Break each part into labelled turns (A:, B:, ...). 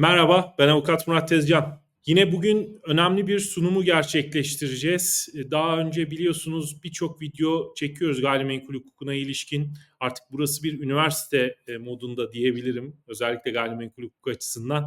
A: Merhaba, ben Avukat Murat Tezcan. Yine bugün önemli bir sunumu gerçekleştireceğiz. Daha önce biliyorsunuz birçok video çekiyoruz gayrimenkul hukukuna ilişkin. Artık burası bir üniversite e, modunda diyebilirim. Özellikle gayrimenkul hukuk açısından.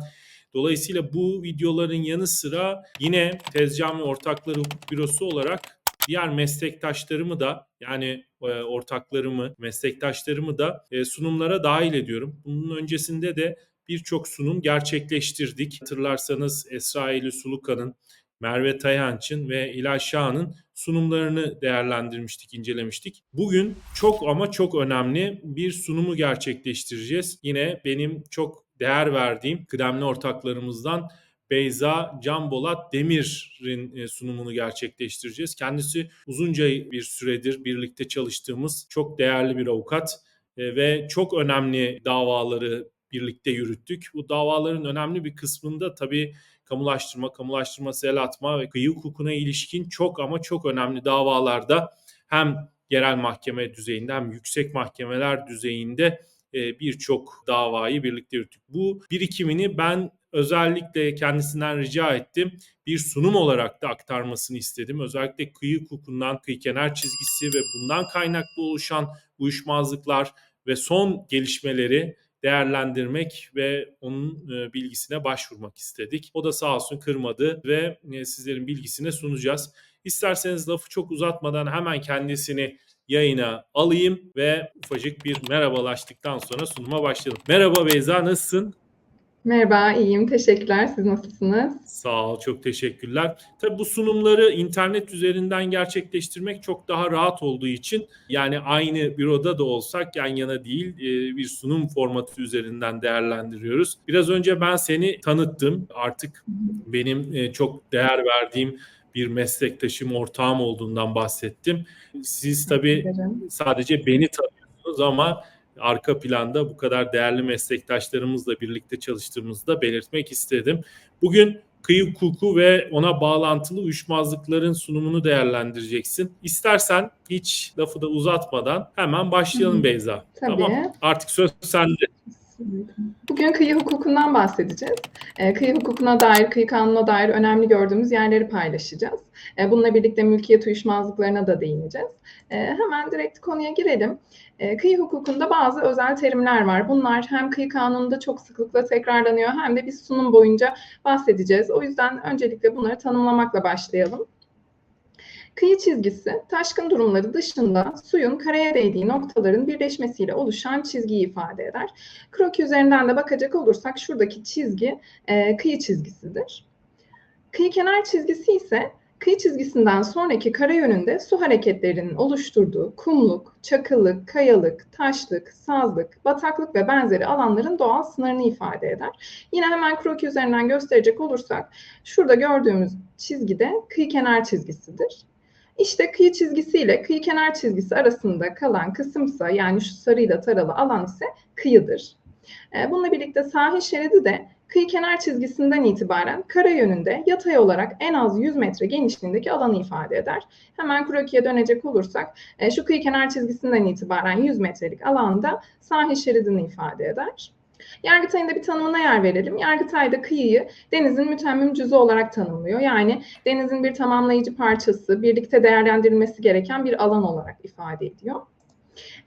A: Dolayısıyla bu videoların yanı sıra yine Tezcan ve Ortakları Hukuk Bürosu olarak diğer meslektaşlarımı da yani e, ortaklarımı, meslektaşlarımı da e, sunumlara dahil ediyorum. Bunun öncesinde de birçok sunum gerçekleştirdik. Hatırlarsanız Esra Eylül Suluka'nın, Merve Tayanç'ın ve İlay Şah'ın sunumlarını değerlendirmiştik, incelemiştik. Bugün çok ama çok önemli bir sunumu gerçekleştireceğiz. Yine benim çok değer verdiğim kıdemli ortaklarımızdan Beyza Can Bolat Demir'in e, sunumunu gerçekleştireceğiz. Kendisi uzunca bir süredir birlikte çalıştığımız çok değerli bir avukat e, ve çok önemli davaları birlikte yürüttük. Bu davaların önemli bir kısmında tabii kamulaştırma, kamulaştırma el atma ve kıyı hukukuna ilişkin çok ama çok önemli davalarda hem yerel mahkeme düzeyinde hem yüksek mahkemeler düzeyinde e, birçok davayı birlikte yürüttük. Bu birikimini ben özellikle kendisinden rica ettim. Bir sunum olarak da aktarmasını istedim. Özellikle kıyı hukukundan kıyı kenar çizgisi ve bundan kaynaklı oluşan uyuşmazlıklar ve son gelişmeleri değerlendirmek ve onun e, bilgisine başvurmak istedik. O da sağ olsun kırmadı ve e, sizlerin bilgisine sunacağız. İsterseniz lafı çok uzatmadan hemen kendisini yayına alayım ve ufacık bir merhabalaştıktan sonra sunuma başlayalım. Merhaba Beyza nasılsın?
B: Merhaba, iyiyim. Teşekkürler. Siz nasılsınız?
A: Sağ ol, çok teşekkürler. Tabii bu sunumları internet üzerinden gerçekleştirmek çok daha rahat olduğu için yani aynı büroda da olsak yan yana değil e, bir sunum formatı üzerinden değerlendiriyoruz. Biraz önce ben seni tanıttım. Artık benim e, çok değer verdiğim bir meslektaşım, ortağım olduğundan bahsettim. Siz tabii sadece beni tanıyorsunuz ama arka planda bu kadar değerli meslektaşlarımızla birlikte çalıştığımızda belirtmek istedim. Bugün kıyı hukuku ve ona bağlantılı uyuşmazlıkların sunumunu değerlendireceksin. İstersen hiç lafı da uzatmadan hemen başlayalım Hı-hı. Beyza.
B: Tabii. Tamam.
A: Artık söz sende.
B: Bugün kıyı hukukundan bahsedeceğiz. E, kıyı hukukuna dair, kıyı kanununa dair önemli gördüğümüz yerleri paylaşacağız. E, bununla birlikte mülkiyet uyuşmazlıklarına da değineceğiz. E, hemen direkt konuya girelim. E, kıyı hukukunda bazı özel terimler var. Bunlar hem kıyı kanununda çok sıklıkla tekrarlanıyor hem de biz sunum boyunca bahsedeceğiz. O yüzden öncelikle bunları tanımlamakla başlayalım. Kıyı çizgisi, taşkın durumları dışında suyun karaya değdiği noktaların birleşmesiyle oluşan çizgiyi ifade eder. Kroki üzerinden de bakacak olursak şuradaki çizgi e, kıyı çizgisidir. Kıyı kenar çizgisi ise kıyı çizgisinden sonraki kara yönünde su hareketlerinin oluşturduğu kumluk, çakıllık, kayalık, taşlık, sazlık, bataklık ve benzeri alanların doğal sınırını ifade eder. Yine hemen kroki üzerinden gösterecek olursak şurada gördüğümüz çizgi de kıyı kenar çizgisidir. İşte kıyı çizgisi ile kıyı kenar çizgisi arasında kalan kısımsa yani şu sarıyla taralı alan ise kıyıdır. Ee, bununla birlikte sahil şeridi de kıyı kenar çizgisinden itibaren kara yönünde yatay olarak en az 100 metre genişliğindeki alanı ifade eder. Hemen krokiye dönecek olursak e, şu kıyı kenar çizgisinden itibaren 100 metrelik alanda sahil şeridini ifade eder. Yargıtay'ın bir tanımına yer verelim. Yargıtay'da kıyıyı denizin mütemmim cüzü olarak tanımlıyor. Yani denizin bir tamamlayıcı parçası, birlikte değerlendirilmesi gereken bir alan olarak ifade ediyor.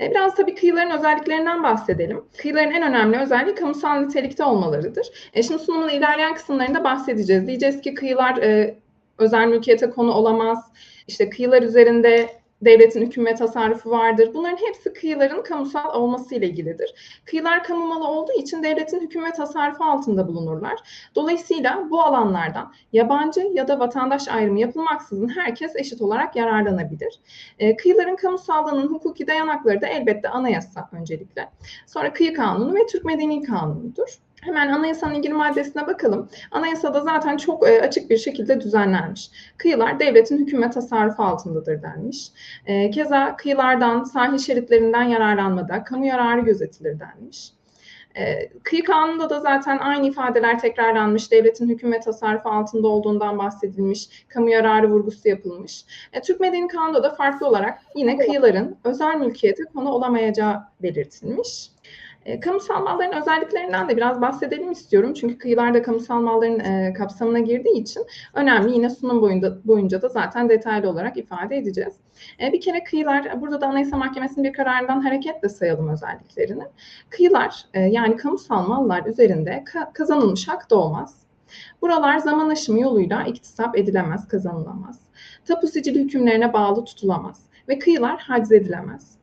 B: E, biraz tabii kıyıların özelliklerinden bahsedelim. Kıyıların en önemli özelliği kamusal nitelikte olmalarıdır. E şimdi sunumun ilerleyen kısımlarında bahsedeceğiz. Diyeceğiz ki kıyılar e, özel mülkiyete konu olamaz. İşte kıyılar üzerinde devletin hüküm ve tasarrufu vardır. Bunların hepsi kıyıların kamusal olması ile ilgilidir. Kıyılar kamu malı olduğu için devletin hüküm ve tasarrufu altında bulunurlar. Dolayısıyla bu alanlardan yabancı ya da vatandaş ayrımı yapılmaksızın herkes eşit olarak yararlanabilir. E, kıyıların kamusallığının hukuki dayanakları da elbette anayasa öncelikle. Sonra kıyı kanunu ve Türk Medeni Kanunu'dur. Hemen anayasanın ilgili maddesine bakalım. Anayasada zaten çok e, açık bir şekilde düzenlenmiş. Kıyılar devletin hüküm ve tasarrufu altındadır denmiş. E, keza kıyılardan, sahil şeritlerinden yararlanmada kamu yararı gözetilir denmiş. E, kıyı kanununda da zaten aynı ifadeler tekrarlanmış. Devletin hüküm ve tasarrufu altında olduğundan bahsedilmiş. Kamu yararı vurgusu yapılmış. Türk Medeni Kanunu'da da farklı olarak yine kıyıların özel mülkiyete konu olamayacağı belirtilmiş. E, kamusal malların özelliklerinden de biraz bahsedelim istiyorum. Çünkü kıyılar da kamusal malların e, kapsamına girdiği için önemli. Yine sunum boyunda, boyunca da zaten detaylı olarak ifade edeceğiz. E, bir kere kıyılar, burada da Anayasa Mahkemesi'nin bir kararından hareketle sayalım özelliklerini. Kıyılar e, yani kamusal mallar üzerinde ka- kazanılmış hak doğmaz. Buralar zaman aşımı yoluyla iktisap edilemez, kazanılamaz. Tapu sicil hükümlerine bağlı tutulamaz ve kıyılar haciz edilemez.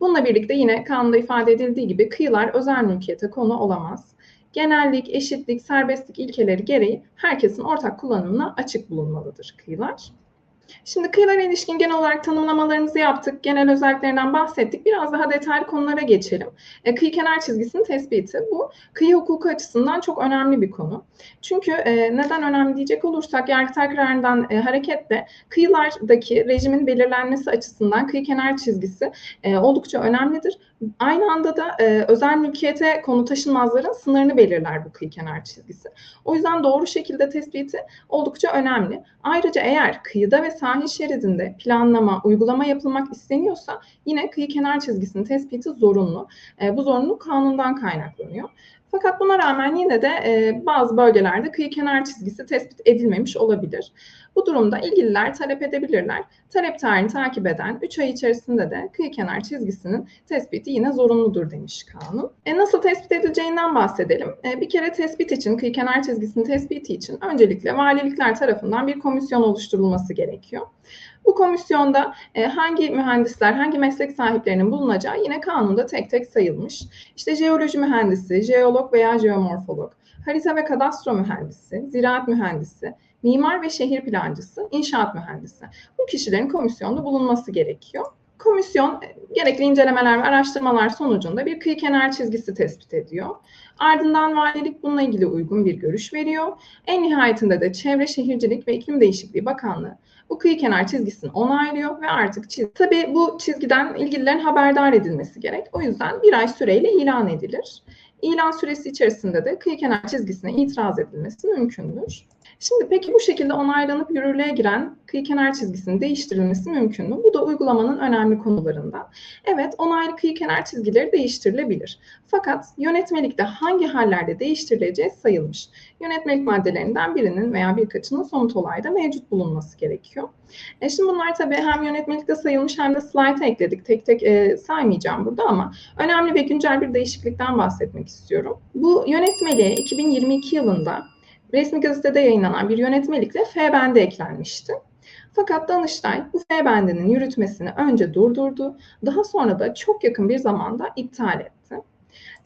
B: Bununla birlikte yine kanunda ifade edildiği gibi kıyılar özel mülkiyete konu olamaz. Genellik, eşitlik, serbestlik ilkeleri gereği herkesin ortak kullanımına açık bulunmalıdır kıyılar. Şimdi kıyılara ilişkin genel olarak tanımlamalarımızı yaptık. Genel özelliklerinden bahsettik. Biraz daha detaylı konulara geçelim. E, kıyı kenar çizgisinin tespiti. Bu kıyı hukuku açısından çok önemli bir konu. Çünkü e, neden önemli diyecek olursak Yargıtay kararından e, hareketle kıyılardaki rejimin belirlenmesi açısından kıyı kenar çizgisi e, oldukça önemlidir. Aynı anda da e, özel mülkiyete konu taşınmazların sınırını belirler bu kıyı kenar çizgisi. O yüzden doğru şekilde tespiti oldukça önemli. Ayrıca eğer kıyıda ve sahil şeridinde planlama, uygulama yapılmak isteniyorsa yine kıyı kenar çizgisinin tespiti zorunlu. E, bu zorunluluk kanundan kaynaklanıyor. Fakat buna rağmen yine de e, bazı bölgelerde kıyı kenar çizgisi tespit edilmemiş olabilir. Bu durumda ilgililer talep edebilirler. Talep tarihini takip eden 3 ay içerisinde de kıyı kenar çizgisinin tespiti yine zorunludur demiş kanun. E, nasıl tespit edileceğinden bahsedelim. E, bir kere tespit için, kıyı kenar çizgisinin tespiti için öncelikle valilikler tarafından bir komisyon oluşturulması gerekiyor. Bu komisyonda e, hangi mühendisler, hangi meslek sahiplerinin bulunacağı yine kanunda tek tek sayılmış. İşte jeoloji mühendisi, jeolog veya jeomorfolog, harita ve kadastro mühendisi, ziraat mühendisi, mimar ve şehir plancısı, inşaat mühendisi. Bu kişilerin komisyonda bulunması gerekiyor. Komisyon e, gerekli incelemeler ve araştırmalar sonucunda bir kıyı kenar çizgisi tespit ediyor. Ardından valilik bununla ilgili uygun bir görüş veriyor. En nihayetinde de Çevre Şehircilik ve İklim Değişikliği Bakanlığı bu kıyı kenar çizgisini onaylıyor ve artık çiz. Tabii bu çizgiden ilgililerin haberdar edilmesi gerek. O yüzden bir ay süreyle ilan edilir. İlan süresi içerisinde de kıyı kenar çizgisine itiraz edilmesi mümkündür. Şimdi peki bu şekilde onaylanıp yürürlüğe giren kıyı kenar çizgisinin değiştirilmesi mümkün mü? Bu da uygulamanın önemli konularından. Evet, onaylı kıyı kenar çizgileri değiştirilebilir. Fakat yönetmelikte hangi hallerde değiştirileceği sayılmış. Yönetmelik maddelerinden birinin veya birkaçının somut olayda mevcut bulunması gerekiyor. E şimdi bunlar tabii hem yönetmelikte sayılmış hem de slayta ekledik. Tek tek e, saymayacağım burada ama önemli ve güncel bir değişiklikten bahsetmek istiyorum. Bu yönetmeliğe 2022 yılında resmi gazetede yayınlanan bir yönetmelikle F bendi eklenmişti. Fakat Danıştay bu F bendinin yürütmesini önce durdurdu, daha sonra da çok yakın bir zamanda iptal etti.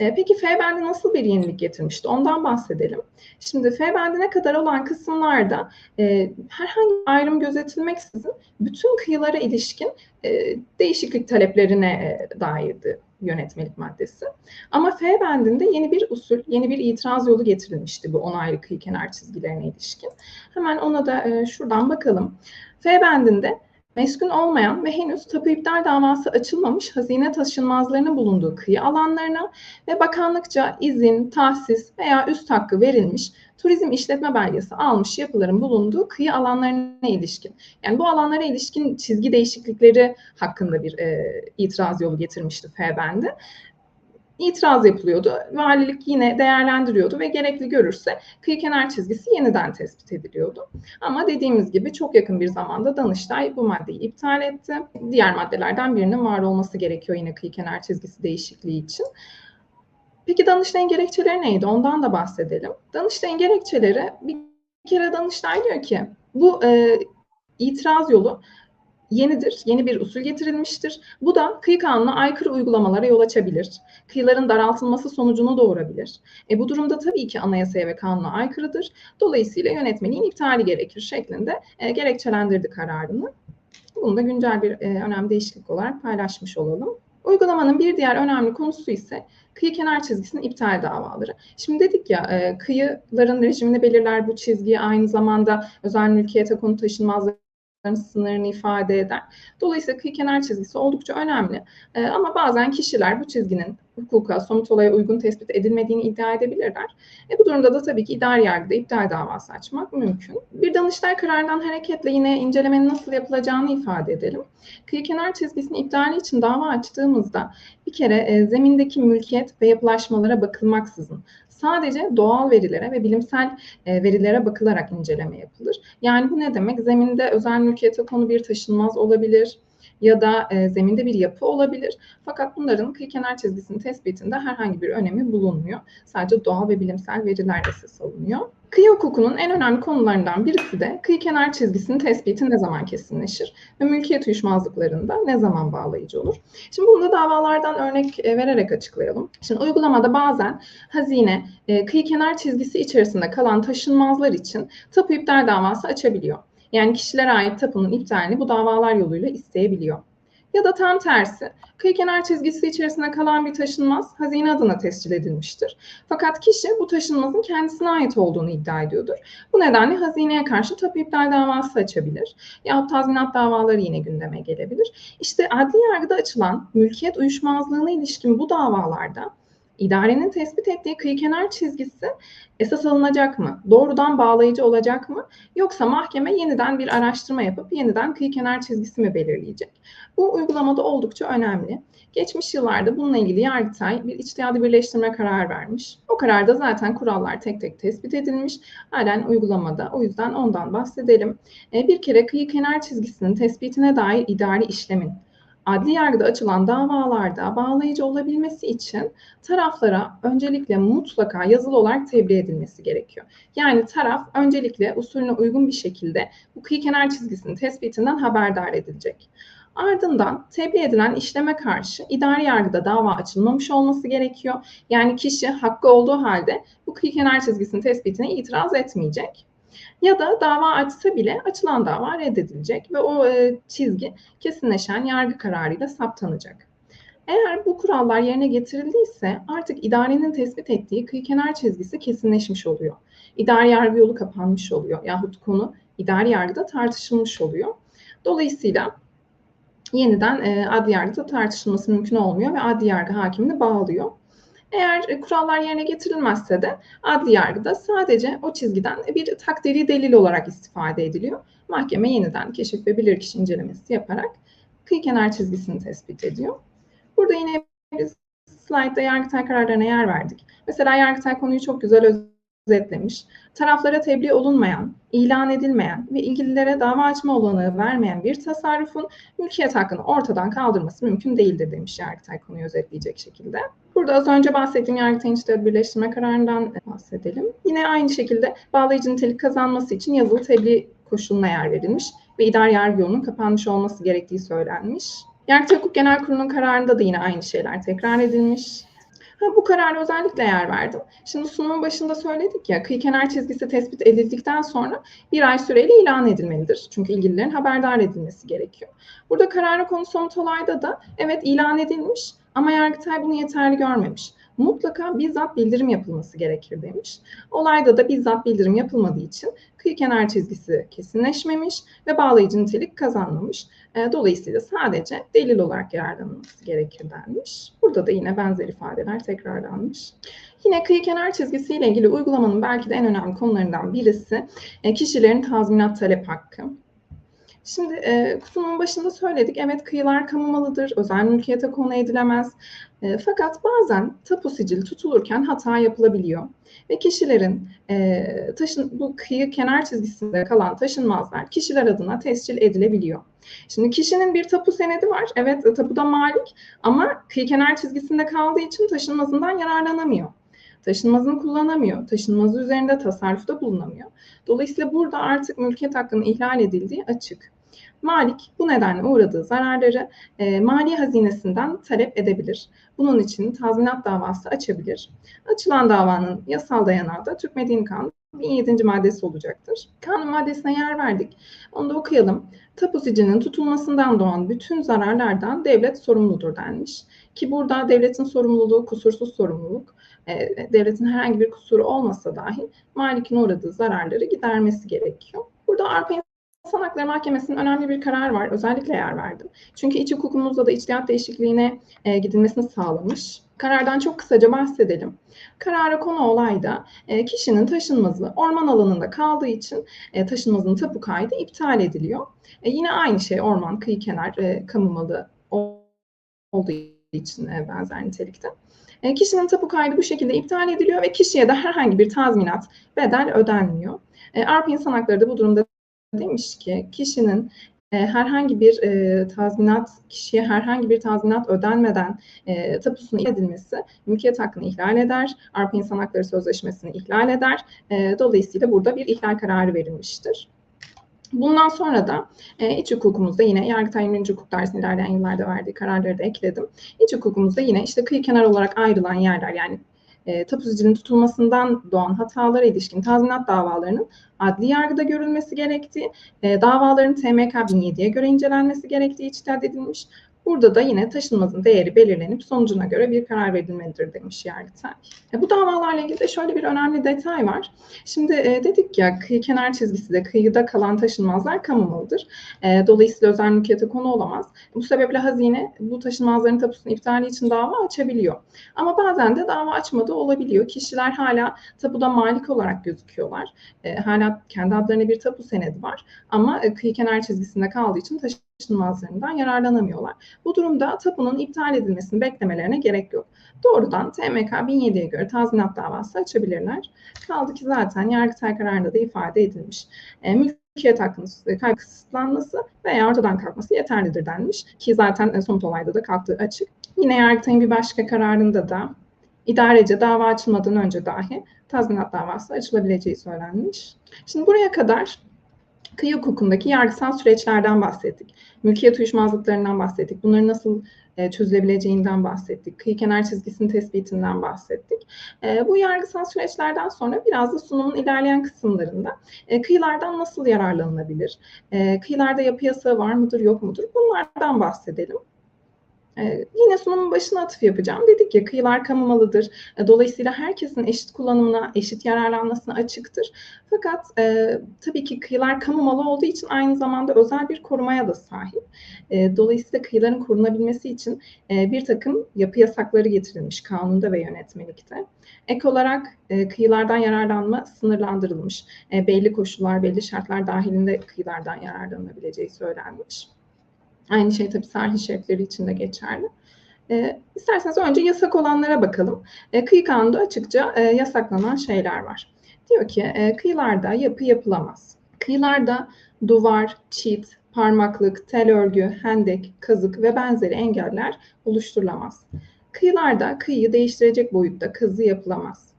B: E, peki F bendi nasıl bir yenilik getirmişti? Ondan bahsedelim. Şimdi F bendine kadar olan kısımlarda e, herhangi bir ayrım gözetilmeksizin bütün kıyılara ilişkin e, değişiklik taleplerine e, dairdi yönetmelik maddesi. Ama F bendinde yeni bir usul, yeni bir itiraz yolu getirilmişti bu onaylı kıyı kenar çizgilerine ilişkin. Hemen ona da e, şuradan bakalım. F bendinde meskun olmayan ve henüz tapu iptal davası açılmamış hazine taşınmazlarının bulunduğu kıyı alanlarına ve bakanlıkça izin, tahsis veya üst hakkı verilmiş turizm işletme belgesi almış yapıların bulunduğu kıyı alanlarına ilişkin. Yani bu alanlara ilişkin çizgi değişiklikleri hakkında bir e, itiraz yolu getirmişti F bendi. İtiraz yapılıyordu. Valilik yine değerlendiriyordu ve gerekli görürse kıyı kenar çizgisi yeniden tespit ediliyordu. Ama dediğimiz gibi çok yakın bir zamanda Danıştay bu maddeyi iptal etti. Diğer maddelerden birinin var olması gerekiyor yine kıyı kenar çizgisi değişikliği için. Peki Danıştay'ın gerekçeleri neydi? Ondan da bahsedelim. Danıştay'ın gerekçeleri bir kere Danıştay diyor ki bu e, itiraz yolu yenidir, yeni bir usul getirilmiştir. Bu da kıyı kanununa aykırı uygulamalara yol açabilir. Kıyıların daraltılması sonucunu doğurabilir. E, bu durumda tabii ki anayasaya ve kanuna aykırıdır. Dolayısıyla yönetmeliğin iptali gerekir şeklinde e, gerekçelendirdi kararını. Bunu da güncel bir e, önemli değişiklik olarak paylaşmış olalım. Uygulamanın bir diğer önemli konusu ise kıyı kenar çizgisinin iptal davaları. Şimdi dedik ya e, kıyıların rejimini belirler bu çizgi aynı zamanda özel mülkiyete konu taşınmazları sınırını ifade eder. Dolayısıyla kıyı kenar çizgisi oldukça önemli. Ee, ama bazen kişiler bu çizginin hukuka, somut olaya uygun tespit edilmediğini iddia edebilirler. E, bu durumda da tabii ki idari yargıda iptal davası açmak mümkün. Bir Danıştay kararından hareketle yine incelemenin nasıl yapılacağını ifade edelim. Kıyı kenar çizgisinin iptali için dava açtığımızda bir kere e, zemindeki mülkiyet ve yapılaşmalara bakılmaksızın sadece doğal verilere ve bilimsel e, verilere bakılarak inceleme yapılır. Yani bu ne demek? Zeminde özel mülkiyete konu bir taşınmaz olabilir ya da e, zeminde bir yapı olabilir. Fakat bunların kıyı kenar çizgisinin tespitinde herhangi bir önemi bulunmuyor. Sadece doğal ve bilimsel veriler esas alınıyor. Kıyı hukukunun en önemli konularından birisi de kıyı kenar çizgisinin tespiti ne zaman kesinleşir ve mülkiyet uyuşmazlıklarında ne zaman bağlayıcı olur. Şimdi bunu da davalardan örnek e, vererek açıklayalım. Şimdi uygulamada bazen hazine e, kıyı kenar çizgisi içerisinde kalan taşınmazlar için tapu iptal davası açabiliyor. Yani kişilere ait tapunun iptalini bu davalar yoluyla isteyebiliyor. Ya da tam tersi, kıyı kenar çizgisi içerisinde kalan bir taşınmaz hazine adına tescil edilmiştir. Fakat kişi bu taşınmazın kendisine ait olduğunu iddia ediyordur. Bu nedenle hazineye karşı tapu iptal davası açabilir. Yahut tazminat davaları yine gündeme gelebilir. İşte adli yargıda açılan mülkiyet uyuşmazlığına ilişkin bu davalarda idarenin tespit ettiği kıyı kenar çizgisi esas alınacak mı? Doğrudan bağlayıcı olacak mı? Yoksa mahkeme yeniden bir araştırma yapıp yeniden kıyı kenar çizgisi mi belirleyecek? Bu uygulamada oldukça önemli. Geçmiş yıllarda bununla ilgili Yargıtay bir içtihadı birleştirme kararı vermiş. O kararda zaten kurallar tek tek tespit edilmiş. Halen uygulamada. O yüzden ondan bahsedelim. E, Bir kere kıyı kenar çizgisinin tespitine dair idari işlemin adli yargıda açılan davalarda bağlayıcı olabilmesi için taraflara öncelikle mutlaka yazılı olarak tebliğ edilmesi gerekiyor. Yani taraf öncelikle usulüne uygun bir şekilde bu kıyı kenar çizgisinin tespitinden haberdar edilecek. Ardından tebliğ edilen işleme karşı idari yargıda dava açılmamış olması gerekiyor. Yani kişi hakkı olduğu halde bu kıyı kenar çizgisinin tespitine itiraz etmeyecek. Ya da dava açsa bile açılan dava reddedilecek ve o e, çizgi kesinleşen yargı kararıyla saptanacak. Eğer bu kurallar yerine getirildiyse artık idarenin tespit ettiği kıyı kenar çizgisi kesinleşmiş oluyor. İdari yargı yolu kapanmış oluyor yahut konu idari yargıda tartışılmış oluyor. Dolayısıyla yeniden e, adli yargıda tartışılması mümkün olmuyor ve adli yargı hakimini bağlıyor. Eğer e, kurallar yerine getirilmezse de adli yargıda sadece o çizgiden bir takdiri delil olarak istifade ediliyor. Mahkeme yeniden keşif ve bilirkişi incelemesi yaparak kıyı kenar çizgisini tespit ediyor. Burada yine biz slaytta Yargıtay kararlarına yer verdik. Mesela Yargıtay konuyu çok güzel özetlemiş. Taraflara tebliğ olunmayan, ilan edilmeyen ve ilgililere dava açma olanağı vermeyen bir tasarrufun mülkiyet hakkını ortadan kaldırması mümkün değildir demiş Yargıtay konuyu özetleyecek şekilde. Burada az önce bahsettiğim Yargıtay'ın içtihat birleştirme kararından bahsedelim. Yine aynı şekilde bağlayıcı nitelik kazanması için yazılı tebliğ koşuluna yer verilmiş ve idari yargı yolunun kapanmış olması gerektiği söylenmiş. Yargıtay Hukuk Genel Kurulu'nun kararında da yine aynı şeyler tekrar edilmiş. Ha, bu karara özellikle yer verdim. Şimdi sunumun başında söyledik ya, kıyı kenar çizgisi tespit edildikten sonra bir ay süreyle ilan edilmelidir. Çünkü ilgililerin haberdar edilmesi gerekiyor. Burada kararı konu somut olayda da evet ilan edilmiş ama Yargıtay bunu yeterli görmemiş. Mutlaka bizzat bildirim yapılması gerekir demiş. Olayda da bizzat bildirim yapılmadığı için kıyı kenar çizgisi kesinleşmemiş ve bağlayıcı nitelik kazanmamış. E, Dolayısıyla sadece delil olarak yararlanılması gerekir denmiş. Burada da yine benzer ifadeler tekrarlanmış. Yine kıyı kenar çizgisiyle ilgili uygulamanın belki de en önemli konularından birisi e, kişilerin tazminat talep hakkı. Şimdi e, sunumun başında söyledik. Evet kıyılar kamu malıdır, özel mülkiyete konu edilemez. E, fakat bazen tapu sicili tutulurken hata yapılabiliyor. Ve kişilerin e, taşın, bu kıyı kenar çizgisinde kalan taşınmazlar kişiler adına tescil edilebiliyor. Şimdi kişinin bir tapu senedi var. Evet e, tapuda malik ama kıyı kenar çizgisinde kaldığı için taşınmazından yararlanamıyor. Taşınmazını kullanamıyor. Taşınmazı üzerinde tasarrufta bulunamıyor. Dolayısıyla burada artık mülkiyet hakkının ihlal edildiği açık. Malik bu nedenle uğradığı zararları e, mali hazinesinden talep edebilir. Bunun için tazminat davası açabilir. Açılan davanın yasal dayanağı da Türk Medeni Kanunu 1007. maddesi olacaktır. Kanun maddesine yer verdik. Onu da okuyalım. Tapu sicilinin tutulmasından doğan bütün zararlardan devlet sorumludur denmiş. Ki burada devletin sorumluluğu kusursuz sorumluluk. E, devletin herhangi bir kusuru olmasa dahi Malik'in uğradığı zararları gidermesi gerekiyor. Burada arpa İnsan Hakları Mahkemesi'nin önemli bir kararı var. Özellikle yer verdim. Çünkü iç hukukumuzda da içtihat değişikliğine e, gidilmesini sağlamış. Karardan çok kısaca bahsedelim. Karara konu olayda e, kişinin taşınmazı orman alanında kaldığı için e, taşınmazın tapu kaydı iptal ediliyor. E, yine aynı şey orman, kıyı kenar, e, kamu malı olduğu için e, benzer nitelikte. E, kişinin tapu kaydı bu şekilde iptal ediliyor ve kişiye de herhangi bir tazminat, bedel ödenmiyor. E, Avrupa İnsan Hakları da bu durumda demiş ki kişinin e, herhangi bir e, tazminat, kişiye herhangi bir tazminat ödenmeden e, tapusunun edilmesi mülkiyet hakkını ihlal eder, Avrupa İnsan Hakları Sözleşmesi'ni ihlal eder. E, dolayısıyla burada bir ihlal kararı verilmiştir. Bundan sonra da e, iç hukukumuzda yine Yargıtay 20. Hukuk dersinin ilerleyen yıllarda verdiği kararları da ekledim. İç hukukumuzda yine işte kıyı kenar olarak ayrılan yerler yani e, tapu zicilinin tutulmasından doğan hatalara ilişkin tazminat davalarının adli yargıda görülmesi gerektiği, e, davaların TMK 1007'ye göre incelenmesi gerektiği içtihat edilmiş. Burada da yine taşınmazın değeri belirlenip sonucuna göre bir karar verilmelidir demiş Yargıtay. E, bu davalarla ilgili de şöyle bir önemli detay var. Şimdi e, dedik ya kıyı kenar çizgisi de kıyıda kalan taşınmazlar kamu malıdır. E, dolayısıyla özel mülkiyete konu olamaz. Bu sebeple hazine bu taşınmazların tapusunun iptali için dava açabiliyor. Ama bazen de dava açmadığı olabiliyor. Kişiler hala tapuda malik olarak gözüküyorlar. E, hala kendi adlarına bir tapu senedi var. Ama e, kıyı kenar çizgisinde kaldığı için taşınmazlarından yararlanamıyorlar. Bu durumda tapunun iptal edilmesini beklemelerine gerek yok. Doğrudan TMK 1007'ye göre tazminat davası açabilirler. Kaldı ki zaten Yargıtay kararında da ifade edilmiş. E, mülkiyet hakkının e, kısıtlanması veya ortadan kalkması yeterlidir denmiş. Ki zaten e, somut olayda da kalktığı açık. Yine Yargıtay'ın bir başka kararında da idarece dava açılmadan önce dahi tazminat davası açılabileceği söylenmiş. Şimdi buraya kadar kıyı hukukundaki yargısal süreçlerden bahsettik. Mülkiyet uyuşmazlıklarından bahsettik. Bunların nasıl e, çözülebileceğinden bahsettik. Kıyı kenar çizgisinin tespitinden bahsettik. E, bu yargısal süreçlerden sonra biraz da sunumun ilerleyen kısımlarında e, kıyılardan nasıl yararlanılabilir? E, kıyılarda yapı yasağı var mıdır, yok mudur? Bunlardan bahsedelim. Ee, yine sunumun başına atıf yapacağım. Dedik ya kıyılar kamu malıdır. E, dolayısıyla herkesin eşit kullanımına, eşit yararlanmasına açıktır. Fakat e, tabii ki kıyılar kamu malı olduğu için aynı zamanda özel bir korumaya da sahip. E, dolayısıyla kıyıların korunabilmesi için e, bir takım yapı yasakları getirilmiş kanunda ve yönetmelikte. Ek olarak e, kıyılardan yararlanma sınırlandırılmış. E, belli koşullar, belli şartlar dahilinde kıyılardan yararlanabileceği söylenmiş. Aynı şey tabii sahil şeritleri için de geçerli. E, isterseniz önce yasak olanlara bakalım. E, kıyı kanunda açıkça e, yasaklanan şeyler var. Diyor ki e, kıyılarda yapı yapılamaz. Kıyılarda duvar, çit, parmaklık, tel örgü, hendek, kazık ve benzeri engeller oluşturulamaz. Kıyılarda kıyıyı değiştirecek boyutta kazı yapılamaz.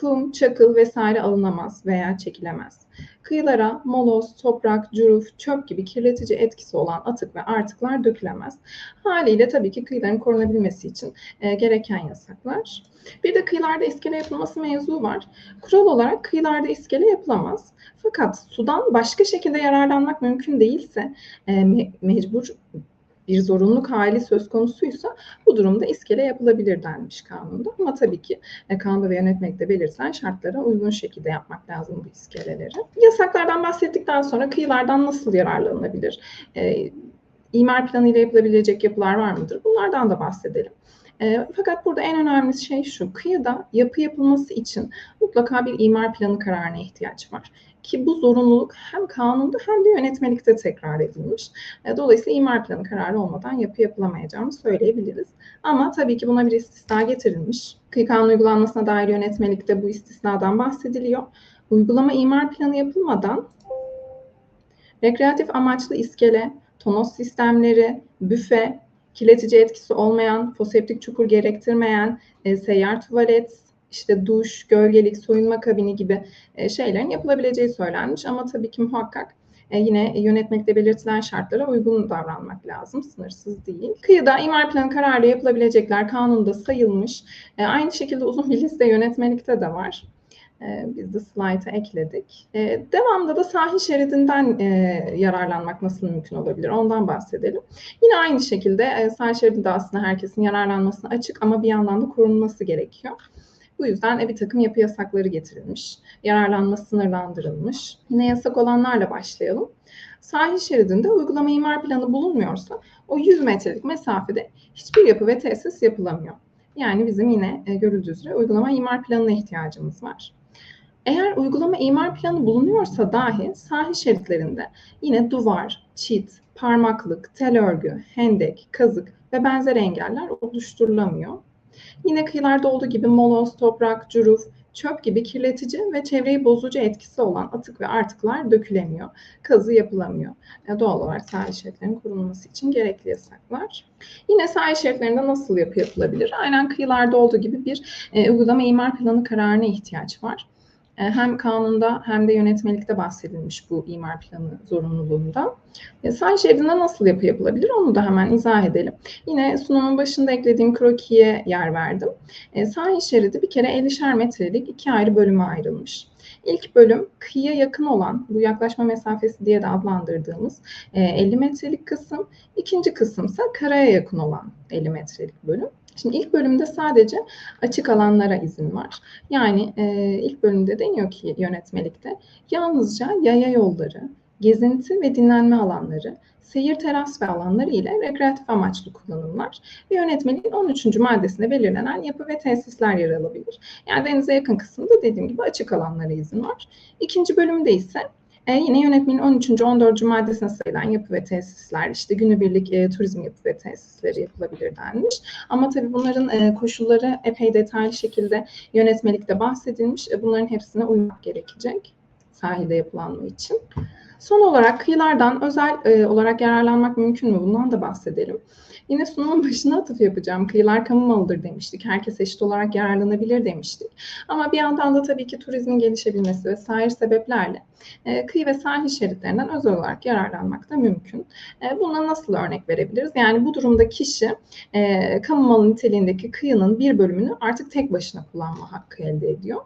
B: Kum, çakıl vesaire alınamaz veya çekilemez. Kıyılara moloz, toprak, curuf, çöp gibi kirletici etkisi olan atık ve artıklar dökülemez. Haliyle tabii ki kıyıların korunabilmesi için e, gereken yasaklar. Bir de kıyılarda iskele yapılması mevzu var. Kural olarak kıyılarda iskele yapılamaz. Fakat sudan başka şekilde yararlanmak mümkün değilse e, me- mecbur bir zorunluluk hali söz konusuysa bu durumda iskele yapılabilir denmiş kanunda. Ama tabii ki e, kanunda ve yönetmekte belirtilen şartlara uygun şekilde yapmak lazım bu iskeleleri. Yasaklardan bahsettikten sonra kıyılardan nasıl yararlanılabilir? E, imar planı ile yapılabilecek yapılar var mıdır? Bunlardan da bahsedelim. E, fakat burada en önemli şey şu, kıyıda yapı yapılması için mutlaka bir imar planı kararına ihtiyaç var. Ki bu zorunluluk hem kanunda hem de yönetmelikte tekrar edilmiş. E, dolayısıyla imar planı kararı olmadan yapı yapılamayacağını söyleyebiliriz. Ama tabii ki buna bir istisna getirilmiş. Kıyı kanunu uygulanmasına dair yönetmelikte bu istisnadan bahsediliyor. Uygulama imar planı yapılmadan rekreatif amaçlı iskele, tonos sistemleri, büfe, kirletici etkisi olmayan, foseptik çukur gerektirmeyen, e, seyyar tuvalet, işte duş, gölgelik, soyunma kabini gibi e, şeylerin yapılabileceği söylenmiş. Ama tabii ki muhakkak e, yine yönetmekte belirtilen şartlara uygun davranmak lazım. Sınırsız değil. Kıyıda imar planı kararıyla yapılabilecekler kanunda sayılmış. E, aynı şekilde uzun bir liste yönetmelikte de var. E, biz de slayta ekledik. E, devamda da sahil şeridinden e, yararlanmak nasıl mümkün olabilir? Ondan bahsedelim. Yine aynı şekilde e, sahil şeridinde aslında herkesin yararlanmasına açık ama bir yandan da korunması gerekiyor. Bu yüzden e, bir takım yapı yasakları getirilmiş. Yararlanma sınırlandırılmış. Yine yasak olanlarla başlayalım. Sahil şeridinde uygulama imar planı bulunmuyorsa o 100 metrelik mesafede hiçbir yapı ve tesis yapılamıyor. Yani bizim yine e, görüldüğü üzere uygulama imar planına ihtiyacımız var. Eğer uygulama imar planı bulunuyorsa dahi sahil şeritlerinde yine duvar, çit, parmaklık, tel örgü, hendek, kazık ve benzer engeller oluşturulamıyor. Yine kıyılarda olduğu gibi moloz, toprak, cüruf, çöp gibi kirletici ve çevreyi bozucu etkisi olan atık ve artıklar dökülemiyor. Kazı yapılamıyor. E, Doğal olarak sahil şeritlerinin korunması için gerekli yasaklar. Yine sahil şeritlerinde nasıl yapı yapılabilir? Aynen kıyılarda olduğu gibi bir e, uygulama imar planı kararına ihtiyaç var. E, hem kanunda hem de yönetmelikte bahsedilmiş bu imar planı zorunluluğunda. E, sahil şeridinde nasıl yapı yapılabilir onu da hemen izah edelim. Yine sunumun başında eklediğim krokiye yer verdim. E, sahil şeridi bir kere 50'şer metrelik iki ayrı bölüme ayrılmış. İlk bölüm kıyıya yakın olan, bu yaklaşma mesafesi diye de adlandırdığımız e, 50 metrelik kısım. İkinci kısımsa karaya yakın olan 50 metrelik bölüm. Şimdi ilk bölümde sadece açık alanlara izin var. Yani e, ilk bölümde deniyor ki yönetmelikte yalnızca yaya yolları, gezinti ve dinlenme alanları, seyir teras ve alanları ile rekreatif amaçlı kullanımlar ve yönetmeliğin 13. maddesinde belirlenen yapı ve tesisler yer alabilir. Yani denize yakın kısımda dediğim gibi açık alanlara izin var. İkinci bölümde ise e, yine yönetmenin 13. 14. maddesine sayılan yapı ve tesisler, işte günübirlik e, turizm yapı ve tesisleri yapılabilir denmiş. Ama tabii bunların e, koşulları epey detaylı şekilde yönetmelikte bahsedilmiş. E, bunların hepsine uymak gerekecek sahilde yapılanma için. Son olarak kıyılardan özel e, olarak yararlanmak mümkün mü? Bundan da bahsedelim. Yine sunumun başına atıf yapacağım. Kıyılar kamu malıdır demiştik. Herkes eşit olarak yararlanabilir demiştik. Ama bir yandan da tabii ki turizmin gelişebilmesi vesaire sebeplerle e, kıyı ve sahil şeritlerinden özel olarak yararlanmak da mümkün. E, buna nasıl örnek verebiliriz? Yani bu durumda kişi e, kamu malı niteliğindeki kıyının bir bölümünü artık tek başına kullanma hakkı elde ediyor.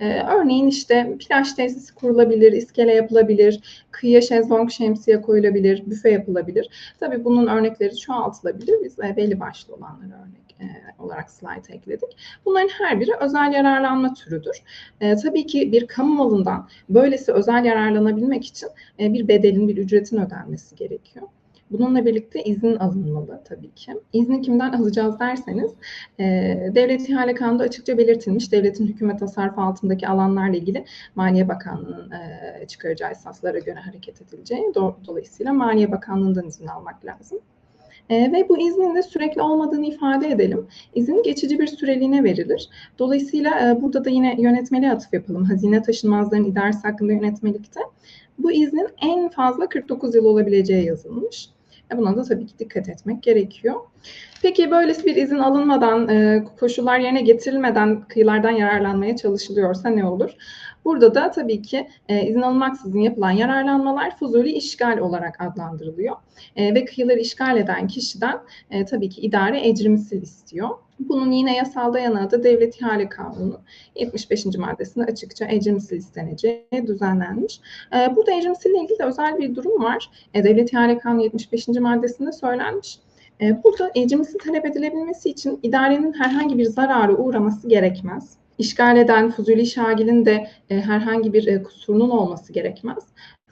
B: Ee, örneğin işte plaj tesisi kurulabilir, iskele yapılabilir, kıyıya şezlong şemsiye koyulabilir, büfe yapılabilir. Tabii bunun örnekleri çoğaltılabilir. Biz e, belli başlı olanları örnek e, olarak slide ekledik. Bunların her biri özel yararlanma türüdür. E, tabii ki bir kamu malından böylesi özel yararlanabilmek için e, bir bedelin, bir ücretin ödenmesi gerekiyor. Bununla birlikte izin alınmalı tabii ki. İzni kimden alacağız derseniz, e, Devlet İhale Kanunu'da açıkça belirtilmiş devletin hükümet tasarrufu altındaki alanlarla ilgili Maliye Bakanlığı'nın e, çıkaracağı esaslara göre hareket edileceği. Do- dolayısıyla Maliye Bakanlığı'ndan izin almak lazım. E, ve bu iznin de sürekli olmadığını ifade edelim. İzin geçici bir süreliğine verilir. Dolayısıyla e, burada da yine yönetmeliğe atıf yapalım. Hazine taşınmazlarının idaresi hakkında yönetmelikte. Bu iznin en fazla 49 yıl olabileceği yazılmış. E, Buna da tabii ki dikkat etmek gerekiyor. Peki böylesi bir izin alınmadan, e, koşullar yerine getirilmeden kıyılardan yararlanmaya çalışılıyorsa ne olur? Burada da tabii ki e, izin alınmaksızın yapılan yararlanmalar fuzuli işgal olarak adlandırılıyor. E, ve kıyıları işgal eden kişiden e, tabii ki idare ecri misil istiyor. Bunun yine yasal dayanağı da Devlet İhale Kanunu 75. maddesinde açıkça ecri misil isteneceği düzenlenmiş. E, burada ecri misille ilgili de özel bir durum var. E, Devlet İhale Kanunu 75. maddesinde söylenmiş. E, Burada ecrimisi talep edilebilmesi için idarenin herhangi bir zararı uğraması gerekmez. İşgal eden Fuzuli Şagil'in de e, herhangi bir e, kusurunun olması gerekmez.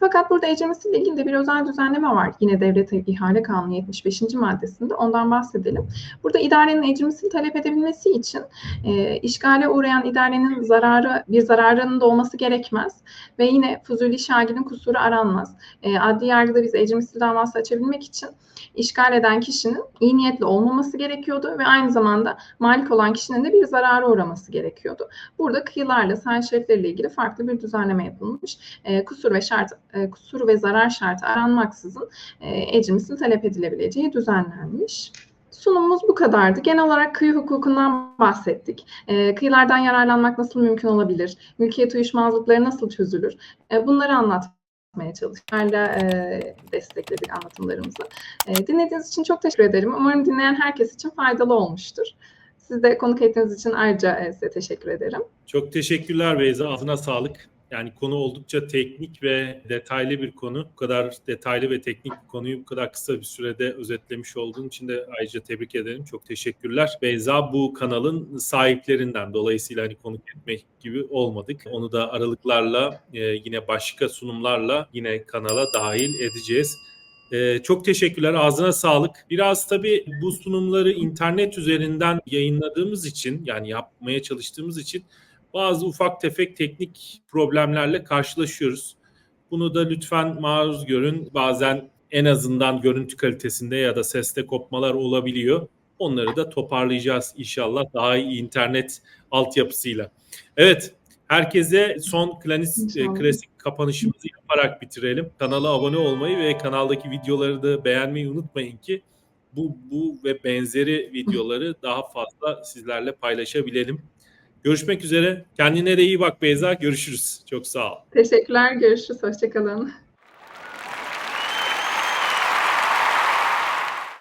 B: Fakat burada ecrimisiyle ilgili de bir özel düzenleme var. Yine Devlet İhale Kanunu 75. maddesinde ondan bahsedelim. Burada idarenin ecrimisini talep edebilmesi için e, işgale uğrayan idarenin zararı bir zararının da olması gerekmez ve yine Fuzuli Şagil'in kusuru aranmaz. E, adli yargıda biz ecrimisil davası açabilmek için işgal eden kişinin iyi niyetli olmaması gerekiyordu ve aynı zamanda malik olan kişinin de bir zarara uğraması gerekiyordu. Burada kıyılarla sahil şeritleriyle ilgili farklı bir düzenleme yapılmış. E, kusur ve şart e, kusur ve zarar şartı aranmaksızın e, ecrimisin talep edilebileceği düzenlenmiş. Sunumumuz bu kadardı. Genel olarak kıyı hukukundan bahsettik. E, kıyılardan yararlanmak nasıl mümkün olabilir? Mülkiyet uyuşmazlıkları nasıl çözülür? E, bunları anlatmaya çalıştık. E, destekledik anlatımlarımızı. E, dinlediğiniz için çok teşekkür ederim. Umarım dinleyen herkes için faydalı olmuştur. Siz de konuk ettiğiniz için ayrıca e, size teşekkür ederim.
A: Çok teşekkürler Beyza. Ağzına sağlık. Yani konu oldukça teknik ve detaylı bir konu. Bu kadar detaylı ve teknik bir konuyu bu kadar kısa bir sürede özetlemiş olduğun için de ayrıca tebrik ederim. Çok teşekkürler. Beyza bu kanalın sahiplerinden. Dolayısıyla hani konuk etmek gibi olmadık. Onu da aralıklarla e, yine başka sunumlarla yine kanala dahil edeceğiz. Ee, çok teşekkürler. Ağzına sağlık. Biraz tabii bu sunumları internet üzerinden yayınladığımız için yani yapmaya çalıştığımız için bazı ufak tefek teknik problemlerle karşılaşıyoruz. Bunu da lütfen maruz görün. Bazen en azından görüntü kalitesinde ya da seste kopmalar olabiliyor. Onları da toparlayacağız inşallah daha iyi internet altyapısıyla. Evet, herkese son klanis,
B: İnşallah.
A: klasik kapanışımızı yaparak bitirelim. Kanala abone olmayı ve kanaldaki videoları da beğenmeyi unutmayın ki bu, bu ve benzeri videoları daha fazla sizlerle paylaşabilelim. Görüşmek üzere. Kendine de iyi bak Beyza. Görüşürüz. Çok sağ ol.
B: Teşekkürler. Görüşürüz. Hoşçakalın.